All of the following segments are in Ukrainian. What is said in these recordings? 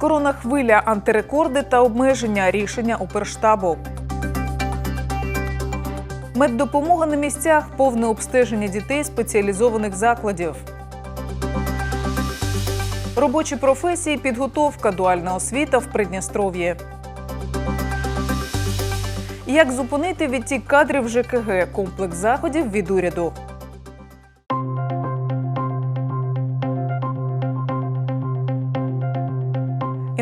Коронахвиля, антирекорди та обмеження рішення Укрштабу. Меддопомога на місцях, повне обстеження дітей спеціалізованих закладів. Робочі професії, підготовка, дуальна освіта в Придністров'ї. Як зупинити відтік кадрів ЖКГ? Комплекс заходів від уряду.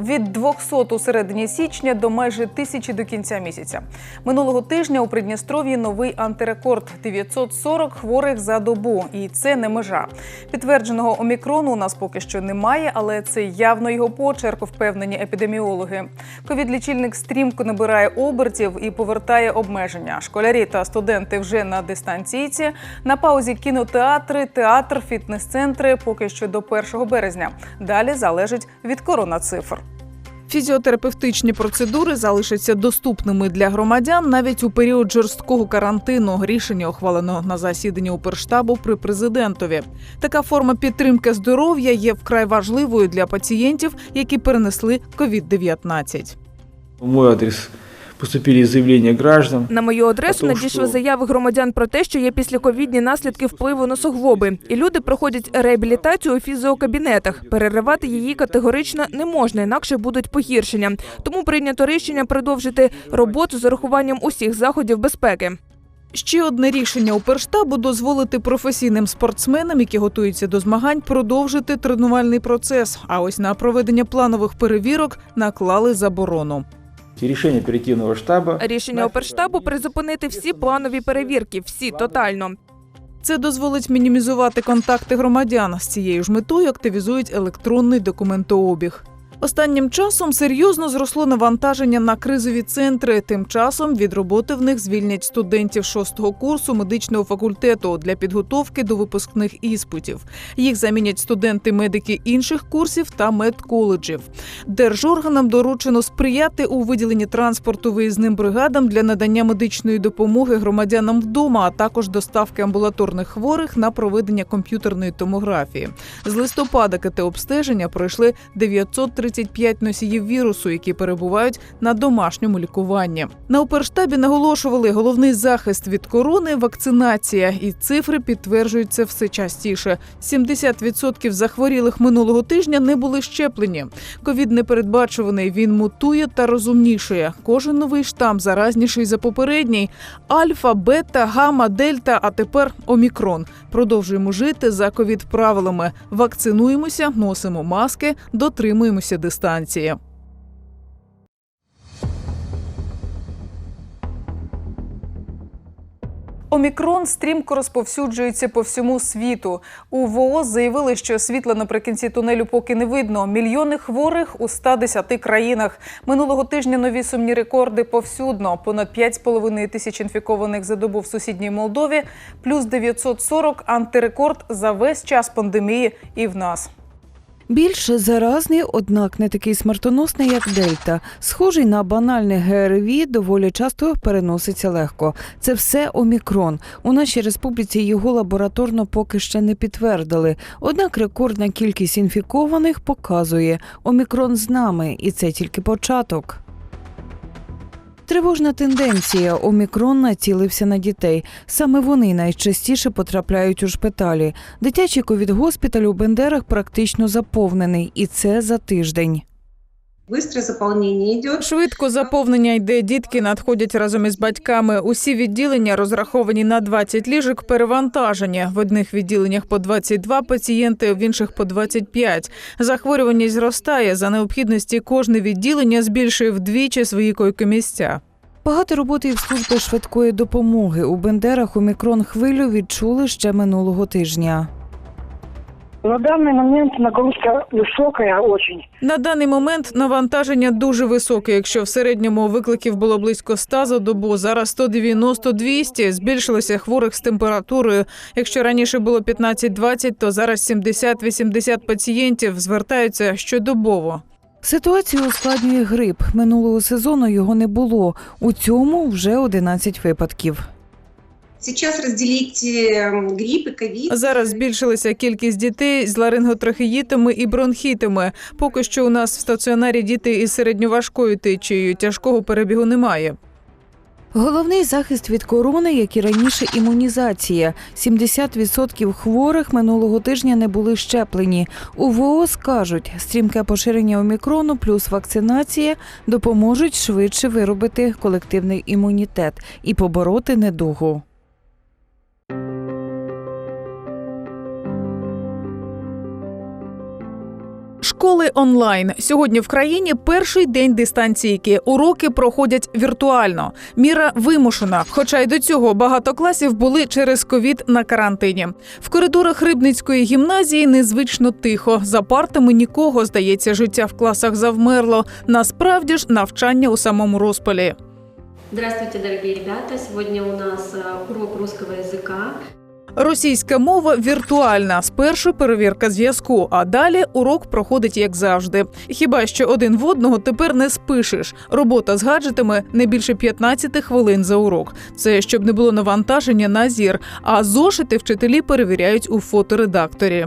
Від 200 у середині січня до майже тисячі до кінця місяця. Минулого тижня у Придністров'ї новий антирекорд 940 хворих за добу. І це не межа. Підтвердженого омікрону у нас поки що немає, але це явно його почерк, впевнені епідеміологи. Ковід-лічильник стрімко набирає обертів і повертає обмеження. Школярі та студенти вже на дистанційці. На паузі кінотеатри, театр, фітнес-центри поки що до 1 березня. Далі залежить від коронацифр. Фізіотерапевтичні процедури залишаться доступними для громадян навіть у період жорсткого карантину. Рішення ухвалено на засіданні Укрштабу при президентові. Така форма підтримки здоров'я є вкрай важливою для пацієнтів, які перенесли COVID-19. В мой адрес поступили заявления граждан. На мою адресу надійшли заяви громадян про те, що є післяковідні наслідки впливу на суглоби, і люди проходять реабілітацію у фізіокабінетах. Переривати її категорично не можна, інакше будуть погіршення. Тому прийнято рішення продовжити роботу з урахуванням усіх заходів безпеки. Ще одне рішення Укрштабу дозволити професійним спортсменам, які готуються до змагань, продовжити тренувальний процес. А ось на проведення планових перевірок наклали заборону. Решение оперативного штабу Рішення оперштабу призупинити всі планові перевірки, всі тотально. Це дозволить мінімізувати контакти громадян. З цією ж метою активізують електронний документообіг. Останнім часом серйозно зросло навантаження на кризові центри. Тим часом від роботи в них звільнять студентів шостого курсу медичного факультету для підготовки до випускних іспитів. Їх замінять студенти-медики інших курсів та медколеджів. Держорганам доручено сприяти у виділенні транспорту виїзним бригадам для надання медичної допомоги громадянам вдома, а також доставки амбулаторних хворих на проведення комп'ютерної томографії. З листопада КТ-обстеження пройшли 935 носіїв вірусу, які перебувають на домашньому лікуванні. На оперштабі наголошували головний захист від корони вакцинація, і цифри підтверджують це все частіше. 70% захворілих минулого тижня не були щеплені. Ковід непередбачуваний. Він мутує та розумнішує. Кожен новий штам заразніший за попередній. Альфа, бета, гамма, дельта, а тепер омікрон. Продовжуємо жити за ковід правилами. Вакцинуємося, носимо маски, дотримуємося дистанції. Омікрон стрімко розповсюджується по всьому світу. У ВООЗ заявили, що світла наприкінці тунелю поки не видно. Мільйони хворих у 110 країнах. Минулого тижня нові сумні рекорди повсюдно. Понад 5,5 тисяч інфікованих за добу в сусідній Молдові, плюс 940 антирекорд за весь час пандемії і в нас. Більш заразний, однак не такий смертоносний, як Дельта. Схожий на банальне ГРВІ, доволі часто переноситься легко. Це все омікрон. У нашій республіці його лабораторно поки ще не підтвердили. Однак рекордна кількість інфікованих показує омікрон з нами, і це тільки початок. Тривожна тенденція. Омікрон націлився на дітей. Саме вони найчастіше потрапляють у шпиталі. Дитячий ковід-госпіталь у Бендерах практично заповнений, і це за тиждень. Швидко заповнення йде. Дітки надходять разом із батьками. Усі відділення розраховані на 20 ліжок перевантажені. В одних відділеннях по 22 пацієнти, в інших по 25. Захворюваність зростає. За необхідності кожне відділення збільшує вдвічі свої койкомісця. Багато роботи і в служби швидкої допомоги. У Бендерах омікрон хвилю відчули ще минулого тижня. На данный момент нагрузка высокая очень. На даний момент навантаження дуже високе. Якщо в середньому викликів було близько 100 за добу, зараз 190-200. Збільшилося хворих з температурою. Якщо раніше було 15-20, то зараз 70-80 пацієнтів звертаються щодобово. Ситуацію ускладнює грип. Минулого сезону його не було. У цьому вже 11 випадків. Сейчас разделить грипп и. Зараз збільшилася кількість дітей з ларинготрахеїтами і бронхітами. Поки що у нас в стаціонарі діти із середньоважкою течією. Тяжкого перебігу немає. Головний захист від корони, як і раніше, імунізація. 70% хворих минулого тижня не були щеплені. У ВООЗ кажуть, стрімке поширення омікрону плюс вакцинація допоможуть швидше виробити колективний імунітет і побороти недугу. Школи онлайн сьогодні в країні перший день дистанційки. Уроки проходять віртуально. Міра вимушена. Хоча й до цього багато класів були через ковід на карантині. В коридорах Рибницької гімназії незвично тихо. За партами нікого здається, життя в класах завмерло. Насправді ж навчання у самому розпалі. Здравствуйте, дорогие ребята! Сегодня у нас э, урок русского языка. Російська мова віртуальна. Спершу перевірка зв'язку, а далі урок проходить як завжди. Хіба що один в одного тепер не спишеш. Робота з гаджетами не більше 15 хвилин за урок. Це щоб не було навантаження на зір. А зошити вчителі перевіряють у фоторедакторі.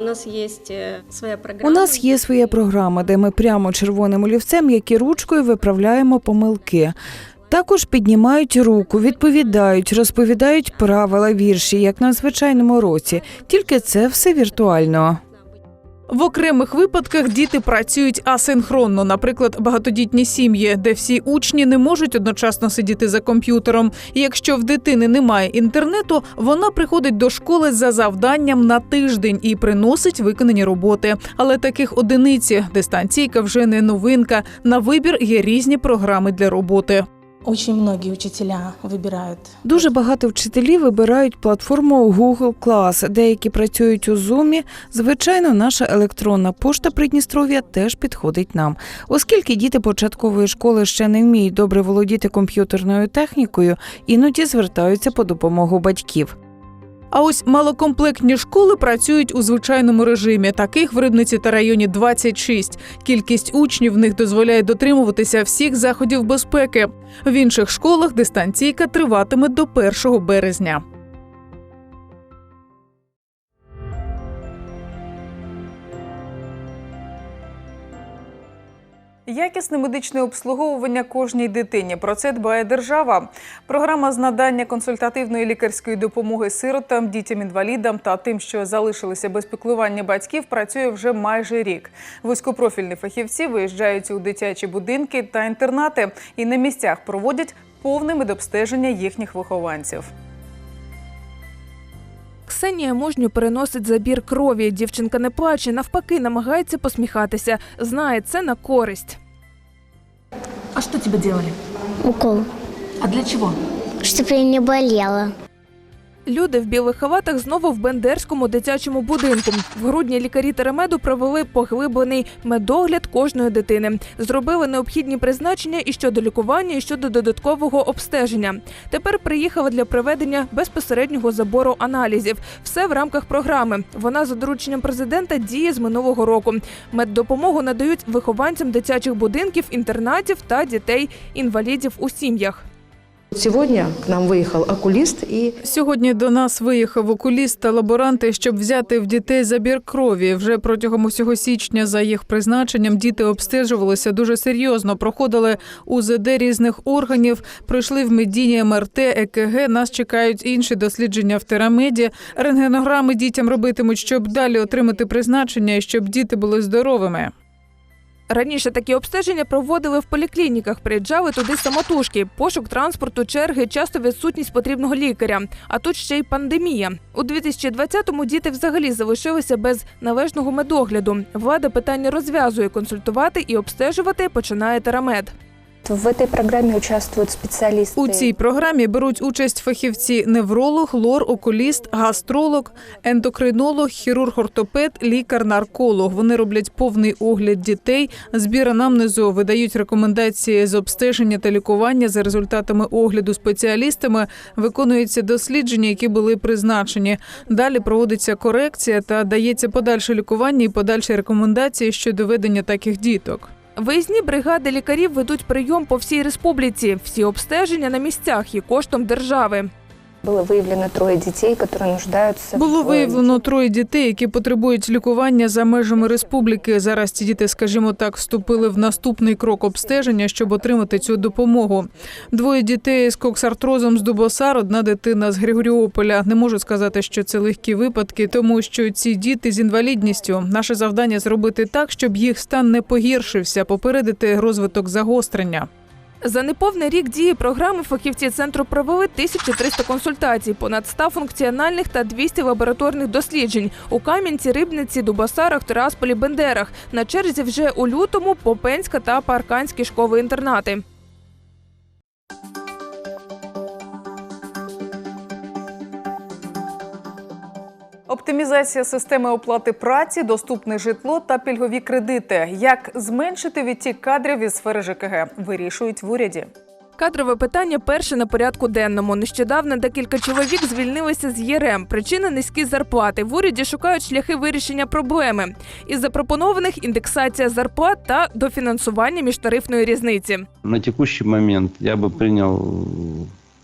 У нас есть э, своя программа. У нас є своя програма, де ми прямо червоним олівцем, як і ручкою, виправляємо помилки. Також піднімають руку, відповідають, розповідають правила вірші, як на звичайному році. Тільки це все віртуально. В окремих випадках діти працюють асинхронно, наприклад, багатодітні сім'ї, де всі учні не можуть одночасно сидіти за комп'ютером. Якщо в дитини немає інтернету, вона приходить до школи за завданням на тиждень і приносить виконані роботи. Але таких одиниці дистанційка вже не новинка. На вибір є різні програми для роботи. Очень многие учителя выбирают. Дуже багато вчителів вибирають платформу Google Class, деякі працюють у Zoom. Звичайно, наша електронна пошта Придністров'я теж підходить нам. Оскільки діти початкової школи ще не вміють добре володіти комп'ютерною технікою, іноді звертаються по допомогу батьків. А ось малокомплектні школи працюють у звичайному режимі. Таких в Рибниці та районі 26. Кількість учнів в них дозволяє дотримуватися всіх заходів безпеки. В інших школах дистанційка триватиме до 1 березня. Якісне медичне обслуговування кожній дитині. Про це дбає держава. Програма з надання консультативної лікарської допомоги сиротам, дітям-інвалідам та тим, що залишилися без піклування батьків, працює вже майже рік. Вузькопрофільні фахівці виїжджають у дитячі будинки та інтернати і на місцях проводять повне медобстеження їхніх вихованців. Ксенія мужньо переносить забір крові. Дівчинка не плаче, навпаки, намагається посміхатися. Знає це на користь. А що тебе робили? Укол, А для чого? Щоб я не болела. Люди в білих халатах знову в Бендерському дитячому будинку. В грудні лікарі теремеду провели поглиблений медогляд кожної дитини. Зробили необхідні призначення і щодо лікування, і щодо додаткового обстеження. Тепер приїхала для проведення безпосереднього забору аналізів. Все в рамках програми. Вона за дорученням президента діє з минулого року. Меддопомогу надають вихованцям дитячих будинків, інтернатів та дітей-інвалідів у сім'ях. Сегодня к нам выехал окулист и Сьогодні до нас виїхав окуліст та лаборанти, щоб взяти в дітей забір крові. Вже протягом усього січня за їх призначенням діти обстежувалися дуже серйозно. Проходили УЗД різних органів, пройшли в медіні МРТ, ЕКГ. Нас чекають інші дослідження в терамеді. Рентгенограми дітям робитимуть, щоб далі отримати призначення і щоб діти були здоровими. Раніше такі обстеження проводили в поліклініках, приїжджали туди самотужки, пошук транспорту, черги, часто відсутність потрібного лікаря. А тут ще й пандемія. У 2020-му діти взагалі залишилися без належного медогляду. Влада питання розв'язує, консультувати і обстежувати починає терамед. В этой программе участвуют специалисты. У цій програмі беруть участь фахівці невролог, лор, окуліст, гастролог, ендокринолог, хірург-ортопед, лікар-нарколог. Вони роблять повний огляд дітей, збір анамнезу, видають рекомендації з обстеження та лікування за результатами огляду спеціалістами. Виконуються дослідження, які були призначені. Далі проводиться корекція та дається подальше лікування і подальші рекомендації щодо ведення таких діток. Виїзні бригади лікарів ведуть прийом по всій республіці. Всі обстеження на місцях і коштом держави. Было выявлено трое детей, которые нуждаются Було в виявлено троє дітей, які потребують лікування за межами республіки. Зараз ці діти, скажімо так, вступили в наступний крок обстеження, щоб отримати цю допомогу. Двоє дітей з коксартрозом з Дубосар, одна дитина з Григоріополя. Не можу сказати, що це легкі випадки, тому що ці діти з інвалідністю. Наше завдання зробити так, щоб їх стан не погіршився, попередити розвиток загострення. За неповний рік дії програми фахівці центру провели 1300 консультацій, понад 100 функціональних та 200 лабораторних досліджень у Кам'янці, Рибниці, Дубасарах, Тирасполі, Бендерах. На черзі вже у лютому Попенська та Парканські школи-інтернати. Оптимізація системи оплати праці, доступне житло та пільгові кредити. Як зменшити відтік кадрів із сфери ЖКГ, вирішують в уряді. Кадрове питання перше на порядку денному. Нещодавно декілька чоловік звільнилися з ЄРЕМ. Причина низькі зарплати. В уряді шукають шляхи вирішення проблеми. Із запропонованих індексація зарплат та дофінансування міжтарифної різниці. На текущий момент я бы принял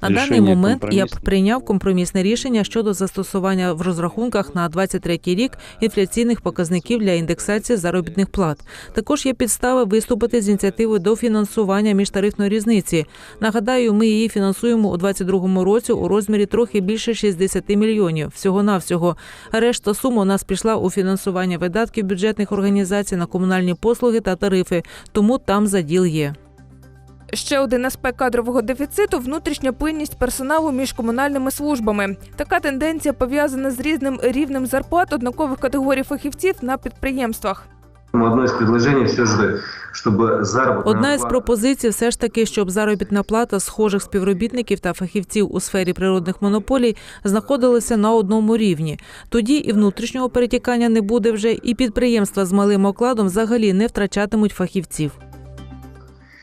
На даний момент я б прийняв компромісне рішення щодо застосування в розрахунках на 23 рік інфляційних показників для індексації заробітних плат. Також є підстави виступити з ініціативою до фінансування міжтарифної різниці. Нагадаю, ми її фінансуємо у 2022 році у розмірі трохи більше 60 мільйонів. Всього навсього решта сум у нас пішла у фінансування видатків бюджетних організацій на комунальні послуги та тарифи, тому там заділ є. Ще один аспект кадрового дефіциту внутрішня пильність персоналу між комунальними службами. Така тенденція пов'язана з різним рівнем зарплат однакових категорій фахівців на підприємствах. Одно из предложений все же, чтобы заработная Одна із пропозицій все ж таки, щоб заробітна плата схожих співробітників та фахівців у сфері природних монополій знаходилася на одному рівні. Тоді і внутрішнього перетікання не буде вже, і підприємства з малим окладом взагалі не втрачатимуть фахівців.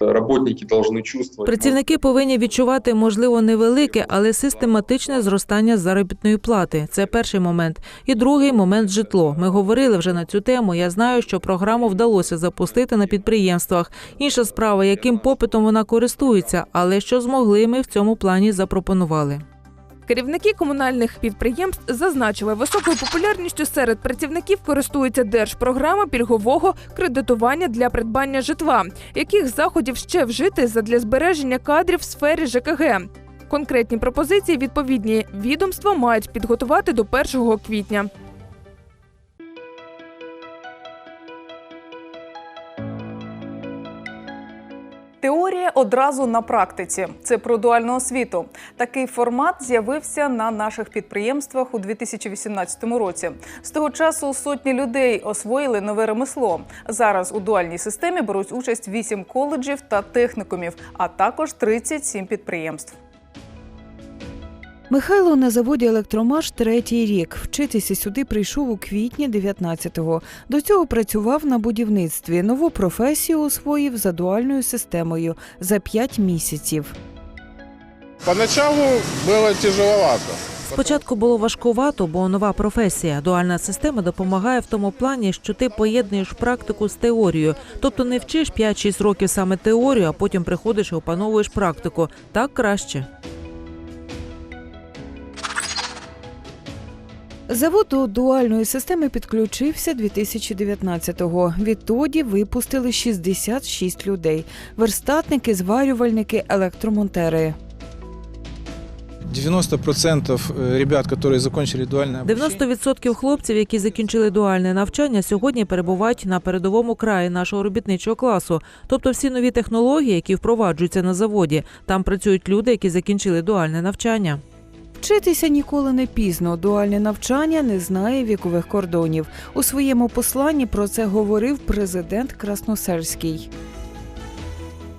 Работники должны чувствовать. Працівники повинні відчувати, можливо, невелике, але систематичне зростання заробітної плати. Це перший момент. І другий момент житло. Ми говорили вже на цю тему. Я знаю, що програму вдалося запустити на підприємствах. Інша справа, яким попитом вона користується, але що змогли, ми в цьому плані запропонували. Керівники комунальних підприємств зазначили, високою популярністю серед працівників користується держпрограма пільгового кредитування для придбання житла. Яких заходів ще вжити задля збереження кадрів в сфері ЖКГ? Конкретні пропозиції відповідні відомства мають підготувати до 1 квітня. Теорія одразу на практиці. Це про дуальну освіту. Такий формат з'явився на наших підприємствах у 2018 році. З того часу сотні людей освоїли нове ремесло. Зараз у дуальній системі беруть участь 8 коледжів та технікумів, а також 37 підприємств. Михайло на заводі Електромаш третій рік. Вчитися сюди прийшов у квітні 19-го. До цього працював на будівництві. Нову професію освоїв за дуальною системою за 5 місяців. Поначалу було тяжеловато. Спочатку було важкувато, бо нова професія. Дуальна система допомагає в тому плані, що ти поєднуєш практику з теорією. Тобто не вчиш 5-6 років саме теорію, а потім приходиш і опановуєш практику. Так краще. Завод до дуальної системи підключився 2019-го. Відтоді випустили 66 людей: верстатники, зварювальники, електромонтери. 90% ребят, которые закончили дуальное обучение, 90% хлопців, які закінчили дуальне навчання, сьогодні перебувають на передовому краї нашого робітничого класу. Тобто всі нові технології, які впроваджуються на заводі, там працюють люди, які закінчили дуальне навчання. Вчитися ніколи не пізно. Дуальне навчання не знає вікових кордонів. У своєму посланні про це говорив президент Красносельський.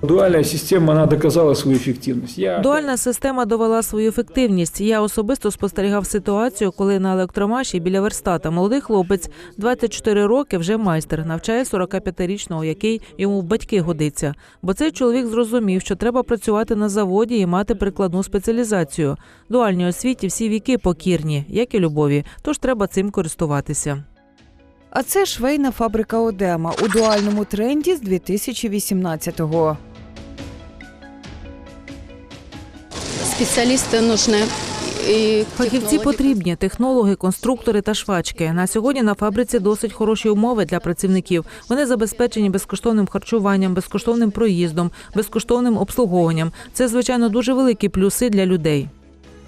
Дуальная система, она доказала свою эффективность. Я Дуальна система довела свою ефективність. Я особисто спостерігав ситуацію, коли на електромаші біля верстата молодий хлопець 24 роки вже майстер навчає 45-річного, який йому в батьки годиться. Бо цей чоловік зрозумів, що треба працювати на заводі і мати прикладну спеціалізацію. Дуальній освіті всі віки покірні, як і любові, тож треба цим користуватися. А це швейна фабрика Одема у дуальному тренді з 2018-го. Специалисты нужны. И Фахівці потрібні технологи, конструктори та швачки. На сьогодні на фабриці досить хороші умови для працівників. Вони забезпечені безкоштовним харчуванням, безкоштовним проїздом, безкоштовним обслуговуванням. Це звичайно дуже великі плюси для людей.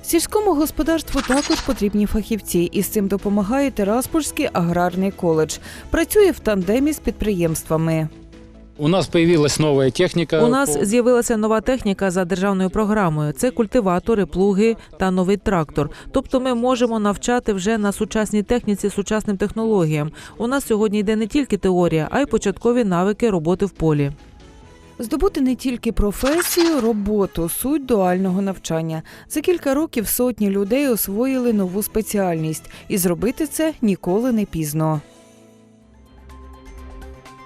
Сільському господарству також потрібні фахівці, і з цим допомагає Тераспольський аграрний коледж. Працює в тандемі з підприємствами. У нас появилась новая техника. У нас з'явилася нова техніка за державною програмою. Це культиватори, плуги та новий трактор. Тобто, ми можемо навчати вже на сучасній техніці сучасним технологіям. У нас сьогодні йде не тільки теорія, а й початкові навики роботи в полі. Здобути не тільки професію, роботу, суть дуального навчання. За кілька років сотні людей освоїли нову спеціальність, і зробити це ніколи не пізно.